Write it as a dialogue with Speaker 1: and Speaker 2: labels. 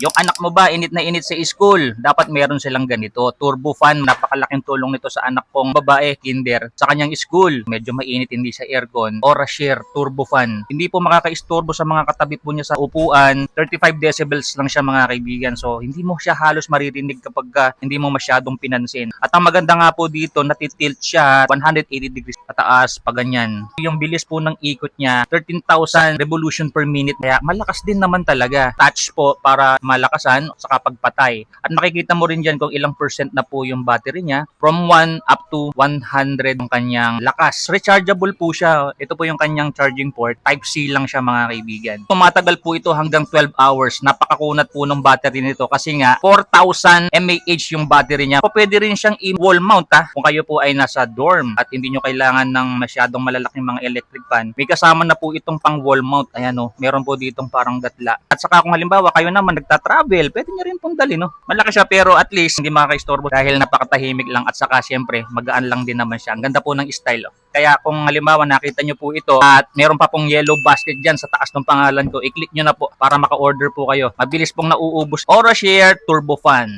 Speaker 1: Yung anak mo ba, init na init sa school, dapat meron silang ganito. Turbo fan, napakalaking tulong nito sa anak kong babae, kinder, sa kanyang school. Medyo mainit, hindi sa aircon. Aura Share Turbo Fan. Hindi po makakaistorbo sa mga katabi po niya sa upuan. 35 decibels lang siya mga kaibigan. So, hindi mo siya halos maririnig kapag ka hindi mo masyadong pinansin. At ang maganda nga po dito, natitilt siya 180 degrees pataas pa ganyan. Yung bilis po ng ikot niya, 13,000 revolution per minute. Kaya malakas din naman talaga. Touch po para malakasan sa pagpatay. At makikita mo rin dyan kung ilang percent na po yung battery niya. From 1 up to 100 ang kanyang lakas. Rechargeable po siya. Ito po yung kanyang charging port. Type-C lang siya mga kaibigan. Tumatagal po ito hanggang 12 hours. Napakakunat po ng battery nito kasi nga 4,000 mAh yung battery niya. O pwede rin siyang i-wall mount ha. Kung kayo po ay nasa dorm at hindi nyo kailangan ng masyadong malalaking mga electric fan. May kasama na po itong pang wall mount. Ayan o. Meron po ditong parang gatla. At saka kung halimbawa kayo naman nagta-travel, pwede nyo rin pong dali no. Malaki siya pero at least hindi makaka-istorbo dahil napakatahimik lang at saka syempre magaan lang din naman siya. Ang ganda po ng style oh. Kaya kung halimbawa nakita nyo po ito at meron pa pong yellow basket dyan sa taas ng pangalan ko, i-click nyo na po para maka-order po kayo. Mabilis pong nauubos. Aura Share Turbo Fan.